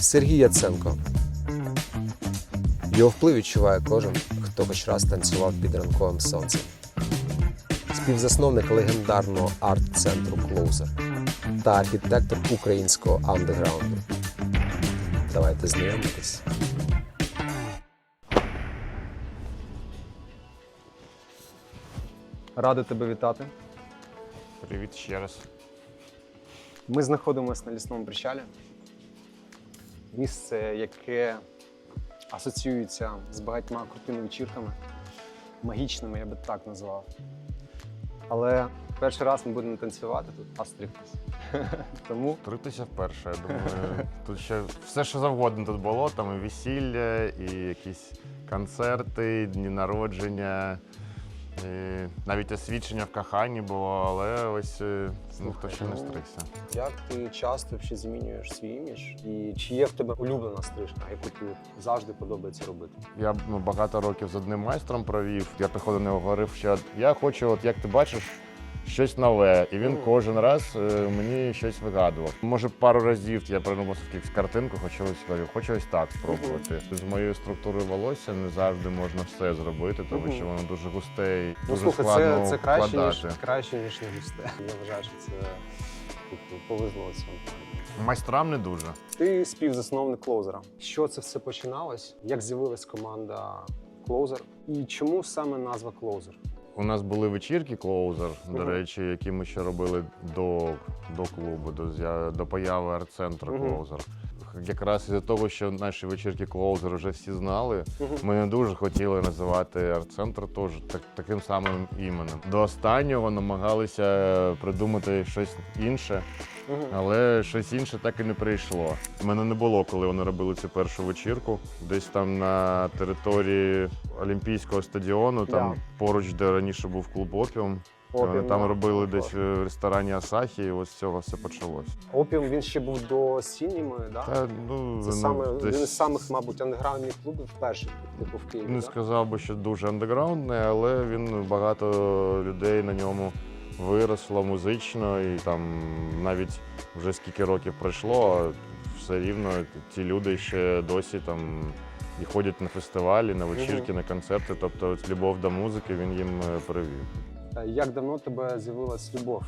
Сергій Яценко. Його вплив відчуває кожен, хто хоч раз танцював під ранковим сонцем. Співзасновник легендарного арт-центру Клоузер та архітектор українського андеграунду. Давайте знайомитись. Радий тебе вітати. Привіт ще раз. Ми знаходимося на лісному причалі. Місце, яке асоціюється з багатьма крутими вечірками, магічними, я би так назвав. Але перший раз ми будемо танцювати тут, а стріктись. Тому Трутися вперше. Я думаю, тут ще все, що завгодно тут було. Там і весілля, і якісь концерти, дні народження, і навіть освідчення в коханні було, але ось е, ніхто ще не ну, стригся. як ти часто ще змінюєш свій імідж? І чи є в тебе улюблена стрижка, яку тобі завжди подобається робити? Я ну, багато років з одним майстром провів. Я приходив до нього говорив, що я хочу, от як ти бачиш, щось нове. І він кожен раз е, мені щось вигадував. Може, пару разів я придумав якусь картинку, ось говорю, хочу ось так спробувати. З моєю структурою волосся не завжди можна все зробити, тому що воно дуже густе і Ну слухай, складно це, це краще, ніж, краще, ніж не густе. Я вважаю, що це повезло цьому. Майстрам не дуже. Ти співзасновник клоузера. Що це все починалось? Як з'явилась команда Closer? І чому саме назва Closer? У нас були вечірки клоузер, до речі, які ми ще робили до, до клубу, до, до появи арт-центру клоузер. Якраз із-за того, що наші вечірки клоузер вже всі знали, ми не дуже хотіли називати арт-центр теж так, таким самим іменем. До останнього намагалися придумати щось інше, але щось інше так і не прийшло. У мене не було, коли вони робили цю першу вечірку. Десь там на території Олімпійського стадіону, там поруч, де раніше був клуб Опіум. Опіум, там робили десь в ресторані Асахі, і ось з цього все почалось. Опіум він ще був до Сініми, да? Та ну Це саме десь- один із самих, мабуть, андеграундних клубів перших, типу в Києві. Не да? сказав би, що дуже андеграундний, але він багато людей на ньому виросло музично, і там навіть вже скільки років пройшло, а все рівно ті люди ще досі там і ходять на фестивалі, на вечірки, на концерти. Тобто любов до музики він їм е, привів. Е, Як давно у тебе з'явилась любов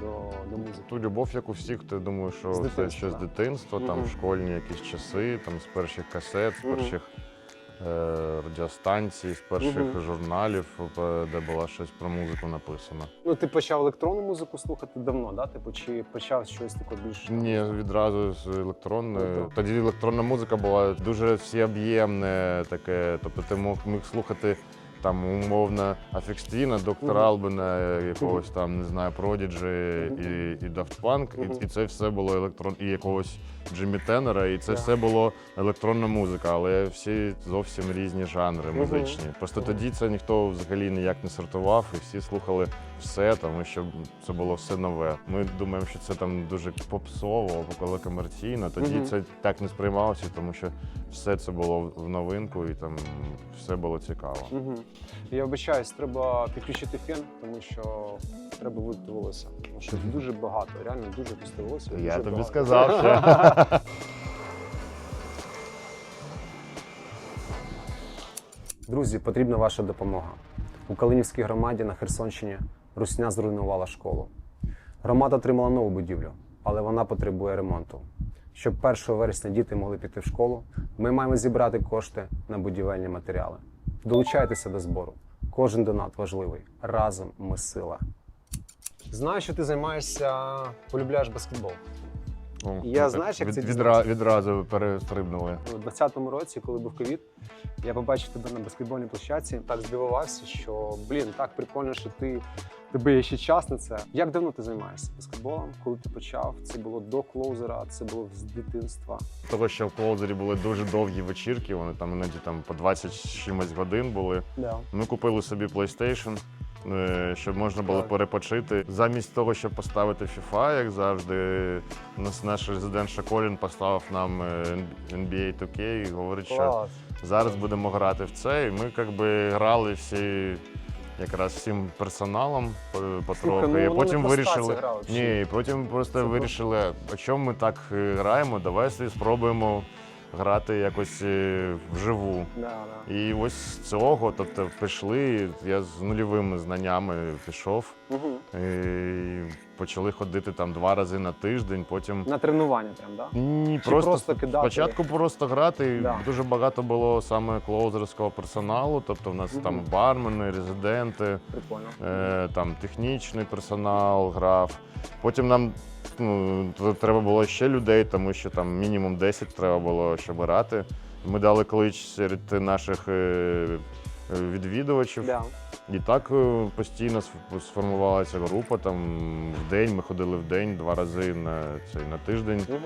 до, до музики? Ту любов, як у всіх, я думаю, що З це ще з дитинства, там Мгм. школьні якісь часи, там з перших касет, з перших е, радіостанцій, з перших Мгм. журналів, е, де було щось про музику написано. Ну, ти почав електронну музику слухати давно, да? Типу, чи почав щось таке більш Ні, відразу з електронною. Ну, так. Тоді електронна музика була дуже всеоб'ємне таке. Тобто ти мог міг слухати там умовно Афекстіна, доктора. Албена, якогось там, не знаю, Продіджі і, і Daft Punk, і, і це все було електрон, і якогось Джиммі Теннера, і це все було електронна музика, але всі зовсім різні жанри музичні. Просто тоді це ніхто взагалі ніяк не сортував, і всі слухали все, тому що це було все нове. Ми думаємо, що це там дуже попсово, або коли комерційно. Тоді Мгм. це так не сприймалося, тому що все це було в новинку і там все було цікаво. Угу. Я вибачаюсь, треба підключити фен, тому що треба вилити волосся. Тому що дуже багато, реально дуже густе волосся. Я дуже тобі багато. сказав, що Друзі, потрібна ваша допомога. У Калинівській громаді на Херсонщині Русня зруйнувала школу. Громада отримала нову будівлю, але вона потребує ремонту. Щоб 1 вересня діти могли піти в школу, ми маємо зібрати кошти на будівельні матеріали. Долучайтеся до збору. Кожен донат важливий. Разом ми сила. Знаю, що ти займаєшся, полюбляєш баскетбол. Ну, Я знаєш, як від- це відра- відразу перестрибнули. У 20-му році, коли був ковід, я побачив тебе на баскетбольній площадці. Так здивувався, що блін, так прикольно, що ти тебе є ще час на це. Як давно ти займаєшся баскетболом? Коли ти почав? Це було до клоузера, це було з дитинства. Того, що в Клоузері були дуже довгі вечірки, вони там іноді там по 20 чимось годин були. Да. Ми купили собі PlayStation, щоб можна було перепочити. Замість того, щоб поставити FIFA, як завжди, наш резидент Шаколін поставив нам е, NBA 2K і говорить, що зараз будемо грати в це. І ми якби грали всі. якраз всім персоналом по- потроху. Слухай, ну, і потім вирішили. гра вообще. Ні, потім просто Це вирішили, чому ми так е, граємо, давай спробуємо грати якось е, вживу. І ось з цього, тобто пішли, я з нульовими знаннями пішов. І почали ходити там два рази на тиждень, потім. На тренування прям, да? Ні, Чи просто, просто кидати? спочатку просто грати. Да. Дуже багато було саме клоузерського персоналу. Тобто в нас Мгм. там бармени, резиденти, Прикольно. е, там технічний персонал грав. Потім нам ну, треба було ще людей, тому що там мінімум 10 треба було, щоб грати. Ми дали клич серед наших е, відвідувачів. Да. І так е, постійно сформувалася група. Там в день ми ходили в день два рази на цей на тиждень, Угу.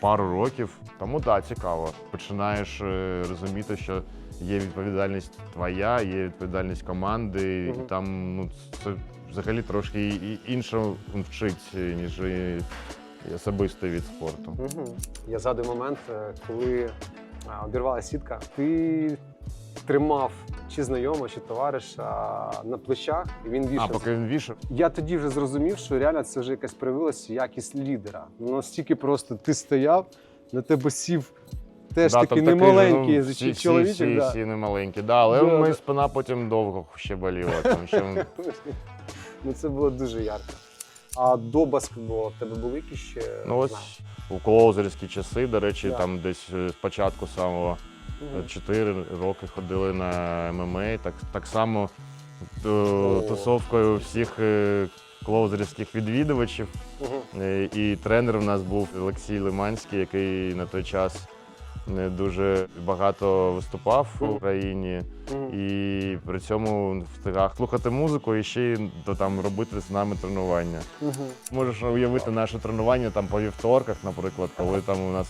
пару років. Тому так, цікаво. Починаєш е, розуміти, що є відповідальність твоя, є відповідальність команди, Мгм. і там ну це взагалі трошки і- інше вчить, ніж особистий від спорту. Угу. Я згадую момент, е, коли обірвалася сітка. Ти тримав чи знайомого, чи товариша на плечах, і він вішав. А поки він вішав, Я тоді вже зрозумів, що реально це вже якась проявилася якість лідера. Ну, Настільки просто ти стояв, на тебе сів теж да, такий немаленький ну, всі, чоловічок. всі, да. всі немаленькі. Да, але Да, да. спина потім довго ще боліла. Тому що ну це було дуже ярко. А до баскетболу в тебе були якісь ще? Ну ось у клоузерські часи, до речі, Да. там десь е, спочатку самого мгм. 4 роки ходили на ММА. Так, так само е, тусовкою всіх е, клоузерських відвідувачів. Е, І тренер у нас був Олексій Лиманський, який на той час е, дуже багато виступав в Україні. І при цьому встигав слухати музику і ще й то, там робити з нами тренування. Можеш уявити наше тренування там по вівторках, наприклад, коли там у нас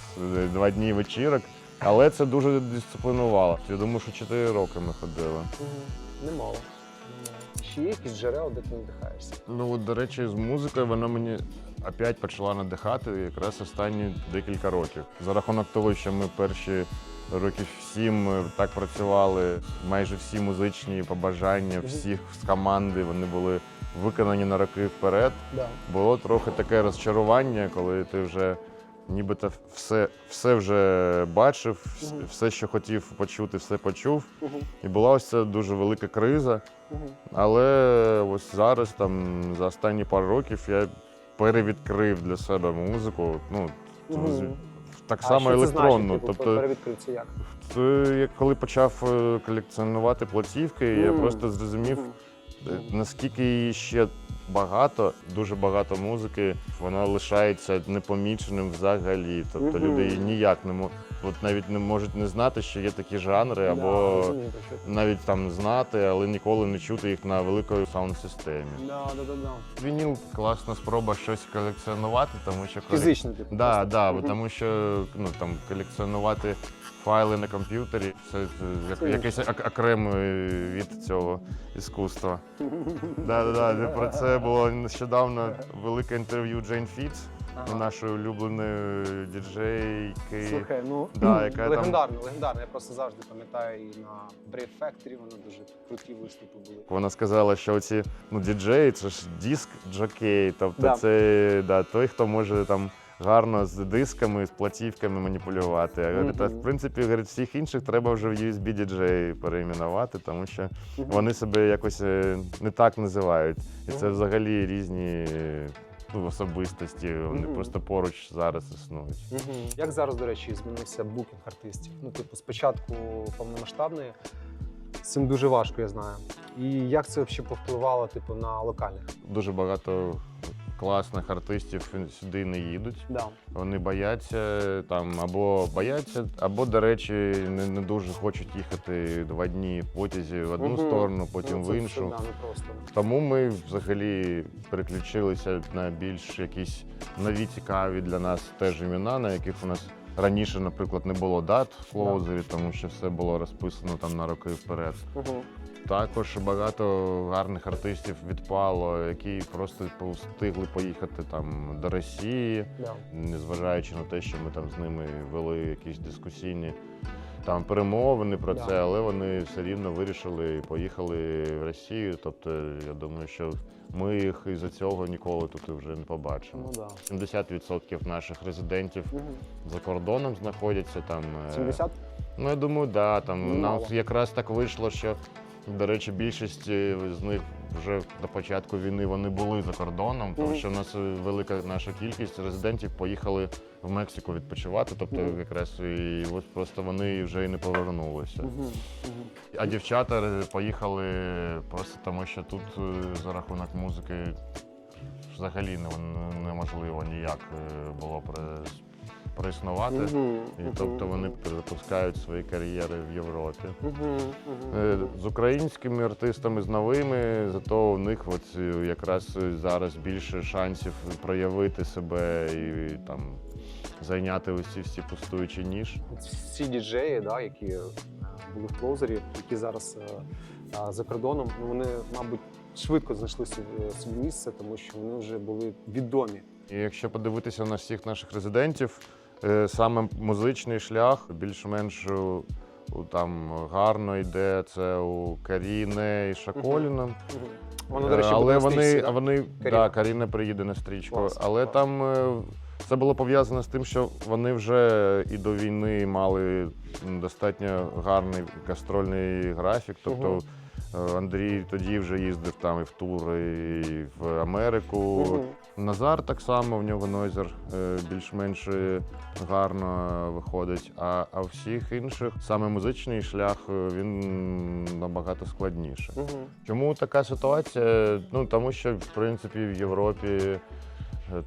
два дні вечірок. Але це дуже дисциплінувало. Я думаю, що 4 роки ми ходили. Немало. Ще є якісь джерела, де ти надихаєшся? Ну, от, до речі, з музикою вона мені опять почала надихати якраз останні декілька років. За рахунок того, що ми перші років сім так працювали, майже всі музичні побажання всіх з команди вони були виконані на роки вперед. Да. Було трохи таке розчарування, коли ти вже нібито все, все вже бачив, вс- все, що хотів почути, все почув. І була ось ця дуже велика криза. Але ось зараз, там, за останні пару років, я перевідкрив для себе музику. Ну, так А само що це значить, типу, тобто, перевідкрив це як? це як коли почав е, колекціонувати платівки, я просто зрозумів, е, наскільки її ще багато, дуже багато музики, воно лишається непоміченим взагалі. Тобто Мгм. люди її ніяк не можуть, от навіть не можуть не знати, що є такі жанри, Да, або ти. навіть там знати, але ніколи не чути їх на великої саунд-системі. Да, да, да, да. Вініл класна спроба щось колекціонувати, тому що Фізично, типу. Да, да, тому що ну там колекціонувати файли на комп'ютері це, е, як, якийсь ок- окремий від цього іскусства. Да, да, да. Про це було нещодавно велике інтерв'ю Джейн Фіц, Ага. нашої улюбленої діджейки. Слухай, ну Да, яка там- легендарно, легендарно. Я просто завжди пам'ятаю і на Brave Factory вони дуже круті виступи були. Вона сказала, що ці ну, діджеї це ж диск джокей. Тобто Да. це да, той, хто може там гарно з дисками, з платівками маніпулювати. Говорить, а в принципі, говорить, всіх інших треба вже в USB діджеї перейменувати, тому що Мгм. вони себе якось е, не так називають. І це взагалі різні ну, особистості. Вони Мгм. просто поруч зараз існують. Мгм. Як зараз, до речі, змінився букінг артистів? Ну, типу, спочатку повномасштабної з цим дуже важко, я знаю. І як це взагалі повпливало, типу, на локальних? Дуже багато класних артистів сюди не їдуть. Да. Вони бояться там або бояться, або, до речі, не, не дуже хочуть їхати два дні в потязі в одну Мгм. сторону, потім Ну, в іншу. Да, не просто. Тому ми взагалі переключилися на більш якісь нові цікаві для нас теж імена, на яких у нас раніше, наприклад, не було дат в клоузері, тому що все було розписано там на роки вперед. Угу. Також багато гарних артистів відпало, які просто встигли поїхати там до Росії незважаючи на те, що ми там з ними вели якісь дискусійні там перемовини про це, але вони все рівно вирішили і поїхали в Росію. Тобто, я думаю, що ми їх із-за цього ніколи тут вже не побачимо. Ну да. 70% наших резидентів Мгм. за кордоном знаходяться там. е, 70? Ну, я думаю, да. Там Ну, нам якраз так вийшло, що, до речі, більшість е, з них вже до початку війни вони були за кордоном, тому що в нас е, велика наша кількість резидентів поїхали в Мексику відпочивати. Тобто, Мгм. якраз і ось просто вони вже і не повернулися. Мгм. Мгм. А дівчата е, поїхали просто тому, що тут е, за рахунок музики взагалі не- неможливо ніяк е, було при- проіснувати. І тобто вони запускають свої кар'єри в Європі. Е. З українськими артистами, з новими, зато у них от е, якраз зараз більше шансів проявити себе і там зайняти усі всі пустуючі ніж. Всі діджеї, да, які е, були в клоузері, які зараз е, е, за кордоном, ну вони, мабуть, швидко знайшли собі, місце, тому що вони вже були відомі. І якщо подивитися на всіх наших резидентів, саме музичний шлях більш-менш там гарно йде. Це у Каріни і Шаколіна. Воно, до речі, Е, але буде на вони, стрічці, да? вони Каріна. да, Каріна приїде на стрічку. Клас, але клас. там е, це було пов'язано з тим, що вони вже і до війни мали достатньо гарний гастрольний графік. Тобто Мгм. е, Андрій тоді вже їздив там і в тури, і в Америку. Мгм. Назар так само, в нього Нойзер е, більш-менш е, гарно виходить. А, а всіх інших саме музичний шлях е, він набагато складніше. Мгм. Чому така ситуація? Ну тому що в принципі в Європі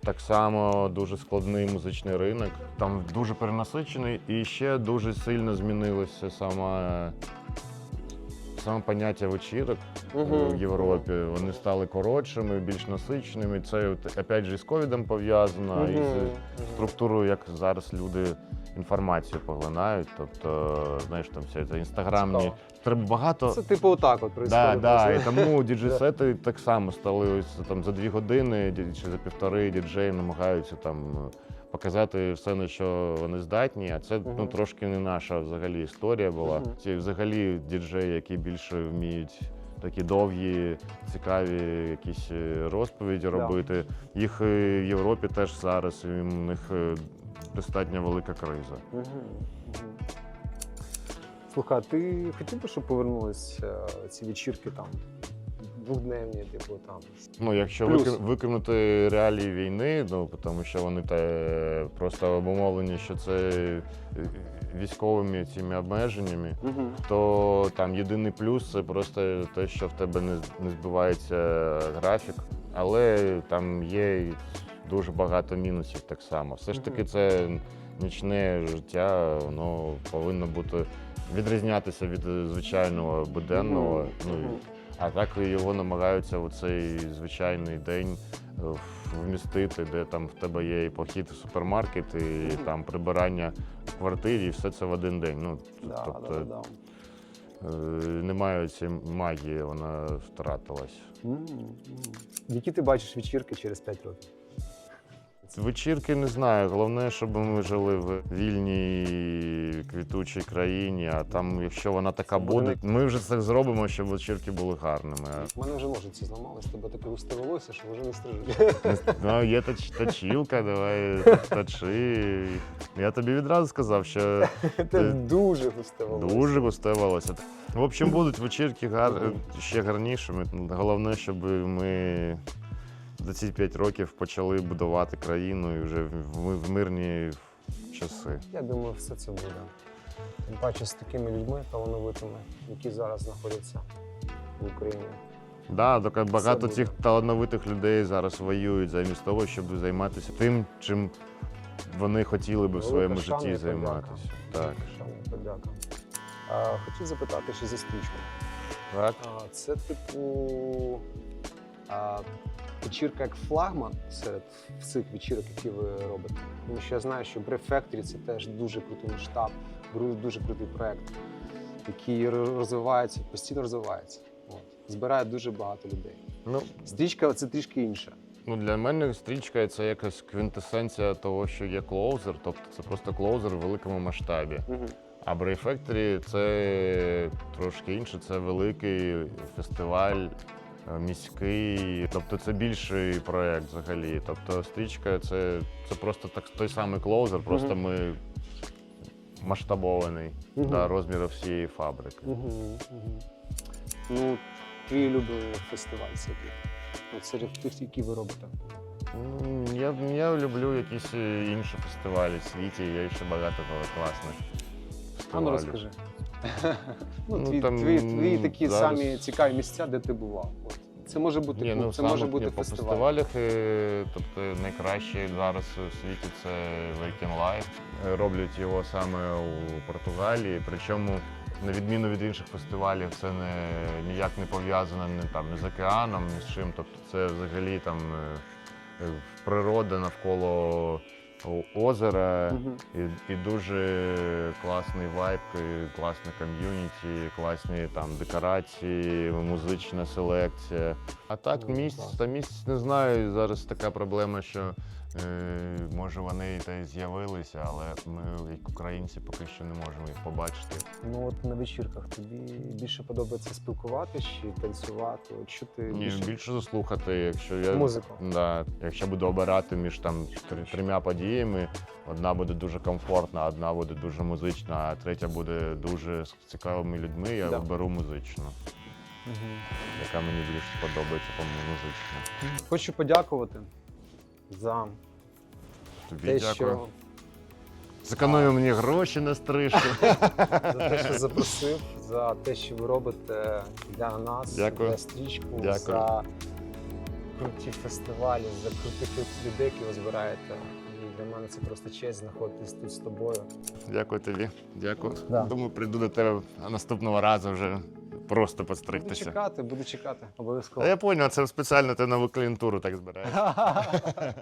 так само дуже складний музичний ринок. Там дуже перенасичений і ще дуже сильно змінилося саме. Саме поняття вечірок Мгм. в Європі вони стали коротшими, більш насиченими. Це опять же з ковідом пов'язано і з структурою, як зараз люди інформацію поглинають. Тобто, знаєш, там все це інстаграмні. Треба багато. Це типу отак от Да, да, і тому діджей-сети так само стали ось там за дві години чи за півтори діджеї намагаються там показати все, на що вони здатні. А це ну трошки не наша взагалі історія була. Ці взагалі діджеї, які більше вміють. Такі довгі, цікаві якісь е, розповіді робити. Їх е, в Європі теж зараз і в них е, достатньо велика криза. Мгм. Мгм. Слухай, ти хотів би, щоб повернулись е, ці вечірки там двохдневні, типу там. Ну, якщо Плюс. викинути реалії війни, ну тому що вони те просто обумовлені, що це е, військовими цими обмеженнями, Угу. то там єдиний плюс це просто те, що в тебе не, не збивається графік, але там є дуже багато мінусів так само. Все ж таки, це нічне життя, воно повинно бути відрізнятися від е, звичайного буденного. Мгм. Ну. А так його намагаються у цей звичайний день е, вмістити, де там в тебе є і похід в супермаркет, і там прибирання в квартирі, і все це в один день. Ну, Да, тобто да, да, да. немає цієї магії, вона втратилась. Які ти бачиш вечірки через 5 років? Вечірки не знаю. Головне, щоб ми жили в вільній квітучій країні. А там, якщо вона така буде ми вже це зробимо, щоб вечірки були гарними. У мене вже ножиці зламались, тебе таке густе волосся, що вже не стрижуть. Ну, є точ, точілка, давай точи. Я тобі відразу сказав, що Це дуже густе волосся. дуже густе волосся. В общем, будуть вечірки гар... ще гарнішими. Головне, щоб ми за ці 5 років почали будувати країну і вже в, в мирні часи. Я думаю, все це буде. Тим паче з такими людьми талановитими, які зараз знаходяться в Україні. Да, доки багато цих талановитих людей зараз воюють замість того, щоб займатися тим, чим вони хотіли би в Велика своєму шана житті і займатися. Так. Подяка. А, хотів запитати ще за стрічку. Так. А, це типу а, вечірка як флагман серед всіх вечірок, які ви робите. Тому що я знаю, що Brave Factory це теж дуже крутий масштаб, дуже крутий проект, який розвивається, постійно розвивається. От. Збирає дуже багато людей. Ну, Стрічка це трішки інше. Ну, для мене стрічка це якась квінтесенція того, що є клоузер, тобто це просто клоузер в великому масштабі. Угу. А Brave Factory це трошки інше, це великий фестиваль. Е, Міський, тобто це більший проєкт взагалі. Тобто стрічка це, це просто так, той самий клоузер, просто ми масштабований Мгм. до розміру всієї фабрики. Угу, угу. Ну, твій улюблений фестиваль? От серед тих, які ви робите. Я, я люблю якісь е, інші фестивалі в світі, є ще багато класних А ну розкажи. ну, Ну, твій, там твої, твої такі зараз- самі цікаві місця, де ти бував. От. Це може бути Ні, клуб, ну, це саме, може бути ні, по фестиваль. фестивалях, е, тобто найкращий зараз у світі це Waking Life. Е, Роблять його саме у Португалії. Причому, на відміну від інших фестивалів, це не ніяк не пов'язано не там не з океаном, ні з чим. Тобто це взагалі там е, е, природа навколо озера. І, і дуже класний вайб, і класне ком'юніті, класні там декорації, музична селекція. А так місць та місць не знаю. Зараз така проблема, що може вони та й з'явилися, але ми, як українці, поки що не можемо їх побачити. Ну от на вечірках тобі більше подобається спілкуватися чи танцювати? От що ти Ні, більше більше заслухати, якщо я музику? Да, якщо буду обирати між там тр- трьома подіями, одна буде дуже комфортна, одна буде дуже музична, а третя буде дуже з цікавими людьми. Я Да. оберу музичну, Угу. яка мені більше подобається по музична. Хочу подякувати за Тобі те, дякую. що Зекономив мені гроші на стрижку. за те, що запросив, за те, що ви робите для нас, Дякую. для стрічку, Дякую. за круті фестивалі, за крутих людей, які ви збираєте. І для мене це просто честь знаходитись тут з тобою. Дякую тобі. Дякую. Да. Думаю, прийду до тебе наступного разу вже просто Буду чекати, буду чекати. Обов'язково. А я зрозумів, це спеціально ти нову клієнтуру так збираєш.